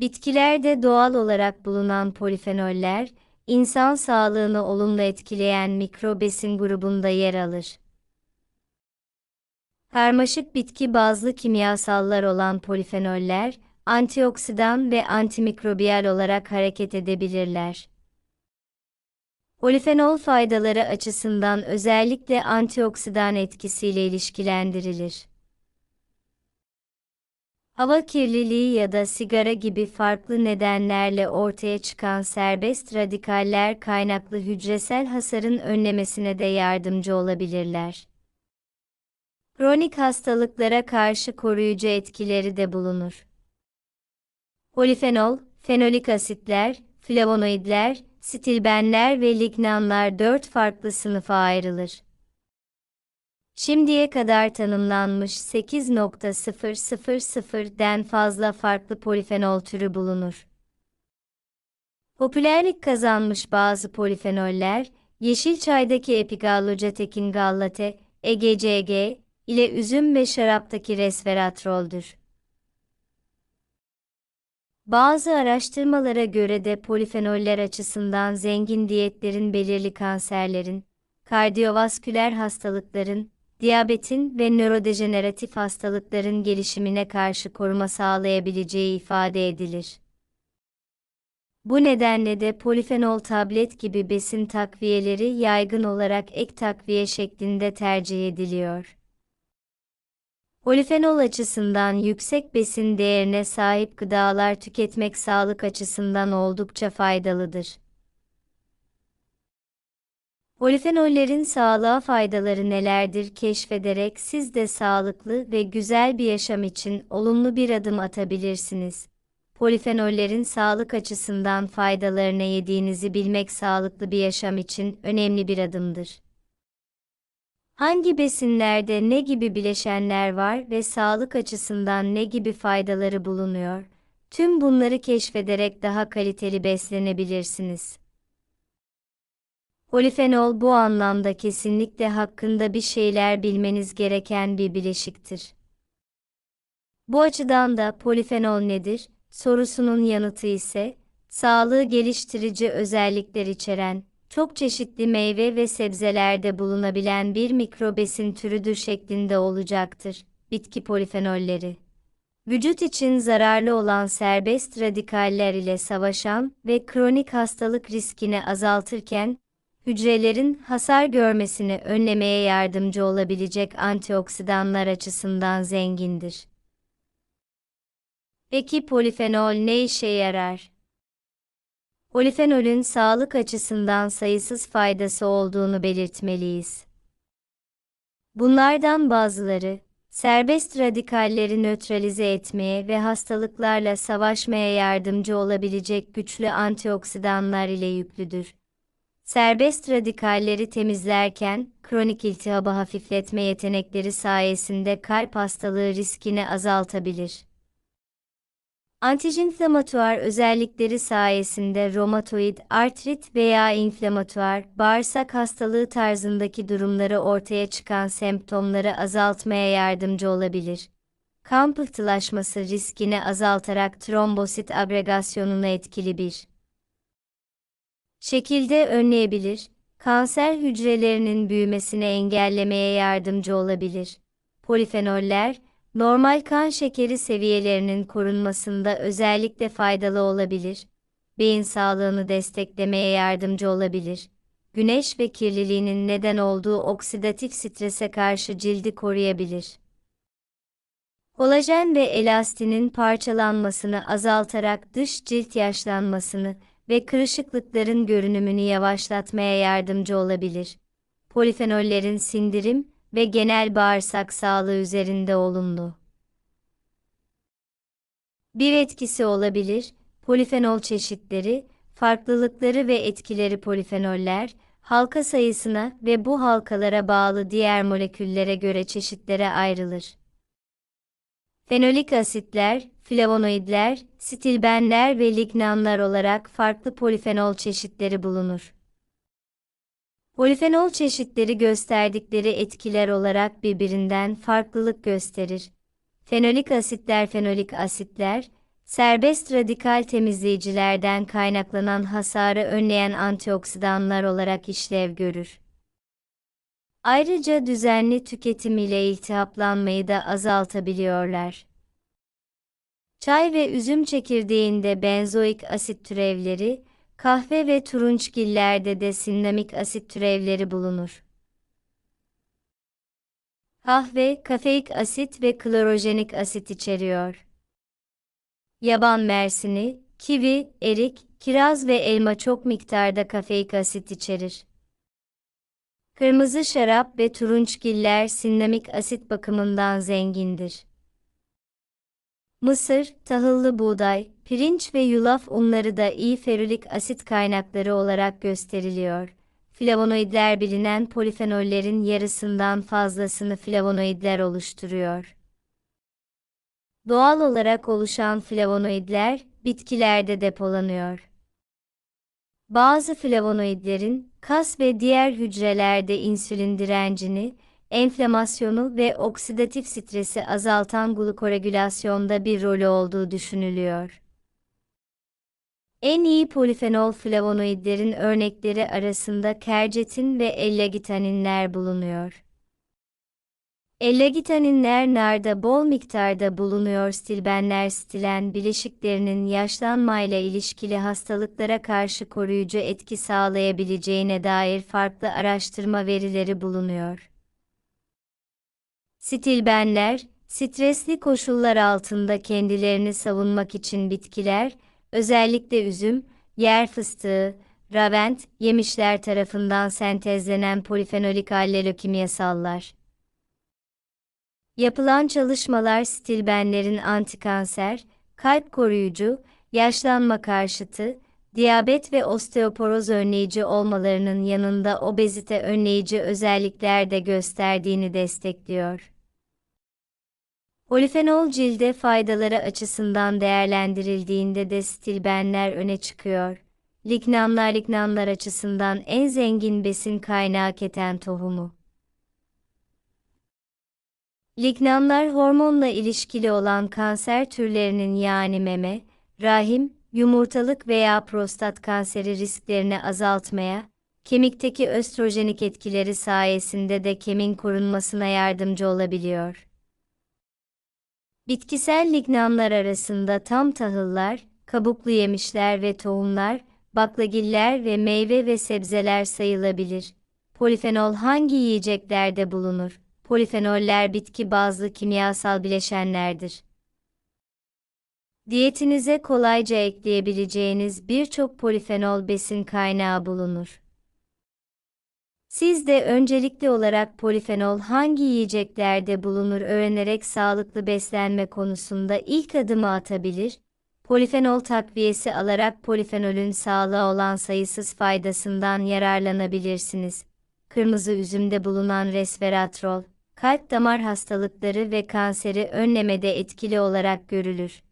Bitkilerde doğal olarak bulunan polifenoller, insan sağlığını olumlu etkileyen mikrobesin grubunda yer alır. Karmaşık bitki bazlı kimyasallar olan polifenoller, antioksidan ve antimikrobiyal olarak hareket edebilirler. Polifenol faydaları açısından özellikle antioksidan etkisiyle ilişkilendirilir. Hava kirliliği ya da sigara gibi farklı nedenlerle ortaya çıkan serbest radikaller kaynaklı hücresel hasarın önlemesine de yardımcı olabilirler. Kronik hastalıklara karşı koruyucu etkileri de bulunur. Polifenol, fenolik asitler, flavonoidler, stilbenler ve lignanlar dört farklı sınıfa ayrılır. Şimdiye kadar tanımlanmış 8.000'den fazla farklı polifenol türü bulunur. Popülerlik kazanmış bazı polifenoller, yeşil çaydaki Epigallocatecin gallate, EGCG ile üzüm ve şaraptaki resveratroldür. Bazı araştırmalara göre de polifenoller açısından zengin diyetlerin belirli kanserlerin, kardiyovasküler hastalıkların, diyabetin ve nörodejeneratif hastalıkların gelişimine karşı koruma sağlayabileceği ifade edilir. Bu nedenle de polifenol tablet gibi besin takviyeleri yaygın olarak ek takviye şeklinde tercih ediliyor. Polifenol açısından yüksek besin değerine sahip gıdalar tüketmek sağlık açısından oldukça faydalıdır. Polifenollerin sağlığa faydaları nelerdir keşfederek siz de sağlıklı ve güzel bir yaşam için olumlu bir adım atabilirsiniz. Polifenollerin sağlık açısından faydalarını yediğinizi bilmek sağlıklı bir yaşam için önemli bir adımdır. Hangi besinlerde ne gibi bileşenler var ve sağlık açısından ne gibi faydaları bulunuyor? Tüm bunları keşfederek daha kaliteli beslenebilirsiniz. Polifenol bu anlamda kesinlikle hakkında bir şeyler bilmeniz gereken bir bileşiktir. Bu açıdan da polifenol nedir sorusunun yanıtı ise sağlığı geliştirici özellikler içeren çok çeşitli meyve ve sebzelerde bulunabilen bir mikrobesin türüdür şeklinde olacaktır. Bitki polifenolleri Vücut için zararlı olan serbest radikaller ile savaşan ve kronik hastalık riskini azaltırken, hücrelerin hasar görmesini önlemeye yardımcı olabilecek antioksidanlar açısından zengindir. Peki polifenol ne işe yarar? Polifenolün sağlık açısından sayısız faydası olduğunu belirtmeliyiz. Bunlardan bazıları, serbest radikalleri nötralize etmeye ve hastalıklarla savaşmaya yardımcı olabilecek güçlü antioksidanlar ile yüklüdür. Serbest radikalleri temizlerken, kronik iltihabı hafifletme yetenekleri sayesinde kalp hastalığı riskini azaltabilir. Antijenflamatuar özellikleri sayesinde romatoid, artrit veya inflamatuar, bağırsak hastalığı tarzındaki durumları ortaya çıkan semptomları azaltmaya yardımcı olabilir. Kan pıhtılaşması riskini azaltarak trombosit agregasyonuna etkili bir şekilde önleyebilir, kanser hücrelerinin büyümesini engellemeye yardımcı olabilir. Polifenoller, normal kan şekeri seviyelerinin korunmasında özellikle faydalı olabilir. Beyin sağlığını desteklemeye yardımcı olabilir. Güneş ve kirliliğinin neden olduğu oksidatif strese karşı cildi koruyabilir. Kolajen ve elastinin parçalanmasını azaltarak dış cilt yaşlanmasını ve kırışıklıkların görünümünü yavaşlatmaya yardımcı olabilir. Polifenollerin sindirim ve genel bağırsak sağlığı üzerinde olumlu bir etkisi olabilir. Polifenol çeşitleri, farklılıkları ve etkileri polifenoller, halka sayısına ve bu halkalara bağlı diğer moleküllere göre çeşitlere ayrılır. Fenolik asitler, flavonoidler, stilbenler ve lignanlar olarak farklı polifenol çeşitleri bulunur. Polifenol çeşitleri gösterdikleri etkiler olarak birbirinden farklılık gösterir. Fenolik asitler fenolik asitler, serbest radikal temizleyicilerden kaynaklanan hasarı önleyen antioksidanlar olarak işlev görür. Ayrıca düzenli tüketim ile iltihaplanmayı da azaltabiliyorlar. Çay ve üzüm çekirdeğinde benzoik asit türevleri, kahve ve turunçgillerde de sinamik asit türevleri bulunur. Kahve, kafeik asit ve klorojenik asit içeriyor. Yaban mersini, kivi, erik, kiraz ve elma çok miktarda kafeik asit içerir. Kırmızı şarap ve turunçgiller sinamik asit bakımından zengindir. Mısır, tahıllı buğday, pirinç ve yulaf unları da iyi ferulik asit kaynakları olarak gösteriliyor. Flavonoidler bilinen polifenollerin yarısından fazlasını flavonoidler oluşturuyor. Doğal olarak oluşan flavonoidler bitkilerde depolanıyor. Bazı flavonoidlerin kas ve diğer hücrelerde insülin direncini, enflamasyonu ve oksidatif stresi azaltan glukoregülasyonda bir rolü olduğu düşünülüyor. En iyi polifenol flavonoidlerin örnekleri arasında kercetin ve ellagitaninler bulunuyor. Ellagitaninler narda bol miktarda bulunuyor stilbenler stilen bileşiklerinin yaşlanmayla ilişkili hastalıklara karşı koruyucu etki sağlayabileceğine dair farklı araştırma verileri bulunuyor. Stilbenler, stresli koşullar altında kendilerini savunmak için bitkiler, özellikle üzüm, yer fıstığı, ravent, yemişler tarafından sentezlenen polifenolik allelokimyasallar. Yapılan çalışmalar stilbenlerin antikanser, kalp koruyucu, yaşlanma karşıtı, diyabet ve osteoporoz önleyici olmalarının yanında obezite önleyici özellikler de gösterdiğini destekliyor. Polifenol cilde faydaları açısından değerlendirildiğinde de stilbenler öne çıkıyor. Lignanlar lignanlar açısından en zengin besin kaynağı keten tohumu. Lignanlar hormonla ilişkili olan kanser türlerinin yani meme, rahim, yumurtalık veya prostat kanseri risklerini azaltmaya, kemikteki östrojenik etkileri sayesinde de kemin korunmasına yardımcı olabiliyor. Bitkisel lignanlar arasında tam tahıllar, kabuklu yemişler ve tohumlar, baklagiller ve meyve ve sebzeler sayılabilir. Polifenol hangi yiyeceklerde bulunur? Polifenoller bitki bazlı kimyasal bileşenlerdir. Diyetinize kolayca ekleyebileceğiniz birçok polifenol besin kaynağı bulunur. Siz de öncelikli olarak polifenol hangi yiyeceklerde bulunur öğrenerek sağlıklı beslenme konusunda ilk adımı atabilir, polifenol takviyesi alarak polifenolün sağlığa olan sayısız faydasından yararlanabilirsiniz. Kırmızı üzümde bulunan resveratrol, kalp damar hastalıkları ve kanseri önlemede etkili olarak görülür.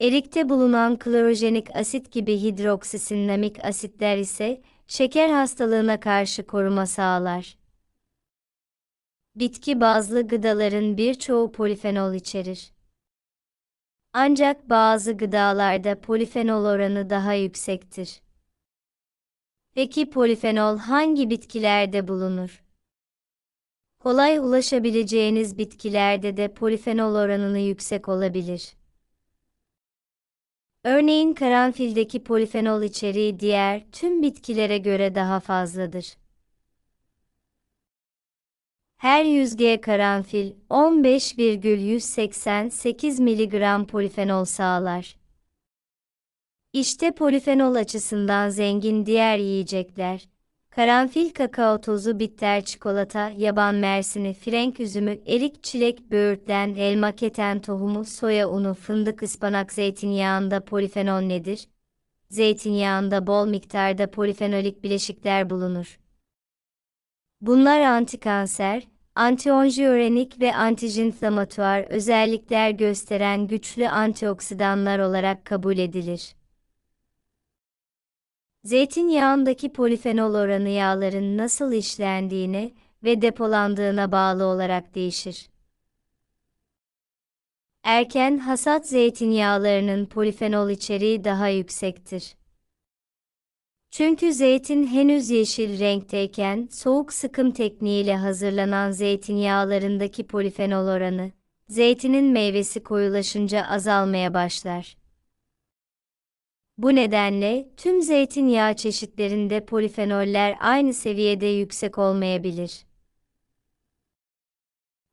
Erikte bulunan klorojenik asit gibi hidroksisinamik asitler ise şeker hastalığına karşı koruma sağlar. Bitki bazlı gıdaların birçoğu polifenol içerir. Ancak bazı gıdalarda polifenol oranı daha yüksektir. Peki polifenol hangi bitkilerde bulunur? Kolay ulaşabileceğiniz bitkilerde de polifenol oranını yüksek olabilir. Örneğin karanfildeki polifenol içeriği diğer tüm bitkilere göre daha fazladır. Her 100 G karanfil 15,188 mg polifenol sağlar. İşte polifenol açısından zengin diğer yiyecekler. Karanfil kakao tozu, bitter çikolata, yaban mersini, frenk üzümü, erik, çilek, böğürtlen, elma, keten tohumu, soya unu, fındık, ıspanak, zeytinyağında polifenol nedir? Zeytinyağında bol miktarda polifenolik bileşikler bulunur. Bunlar antikanser, antianjiyorenik ve antijinflamatuar özellikler gösteren güçlü antioksidanlar olarak kabul edilir. Zeytinyağındaki polifenol oranı yağların nasıl işlendiğine ve depolandığına bağlı olarak değişir. Erken hasat zeytinyağlarının polifenol içeriği daha yüksektir. Çünkü zeytin henüz yeşil renkteyken soğuk sıkım tekniğiyle hazırlanan zeytinyağlarındaki polifenol oranı, zeytinin meyvesi koyulaşınca azalmaya başlar. Bu nedenle tüm zeytinyağı çeşitlerinde polifenoller aynı seviyede yüksek olmayabilir.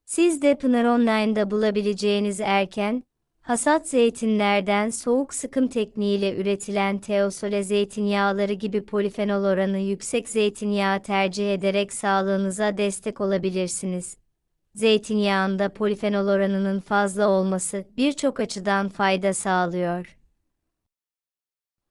Siz de Pınar Online'da bulabileceğiniz erken, hasat zeytinlerden soğuk sıkım tekniğiyle üretilen teosole zeytinyağları gibi polifenol oranı yüksek zeytinyağı tercih ederek sağlığınıza destek olabilirsiniz. Zeytinyağında polifenol oranının fazla olması birçok açıdan fayda sağlıyor.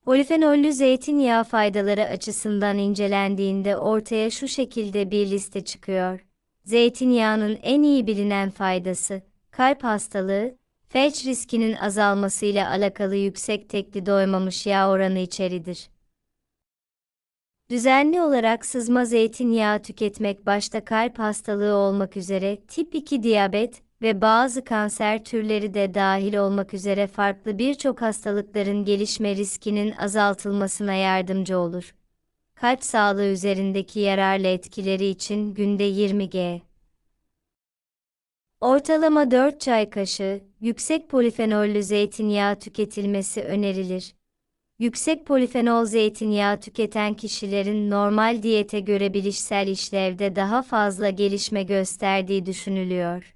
Polifenollü zeytinyağı faydaları açısından incelendiğinde ortaya şu şekilde bir liste çıkıyor. Zeytinyağının en iyi bilinen faydası, kalp hastalığı, felç riskinin azalmasıyla alakalı yüksek tekli doymamış yağ oranı içeridir. Düzenli olarak sızma zeytinyağı tüketmek başta kalp hastalığı olmak üzere tip 2 diyabet ve bazı kanser türleri de dahil olmak üzere farklı birçok hastalıkların gelişme riskinin azaltılmasına yardımcı olur kalp sağlığı üzerindeki yararlı etkileri için günde 20 g. Ortalama 4 çay kaşığı yüksek polifenollü zeytinyağı tüketilmesi önerilir. Yüksek polifenol zeytinyağı tüketen kişilerin normal diyete göre bilişsel işlevde daha fazla gelişme gösterdiği düşünülüyor.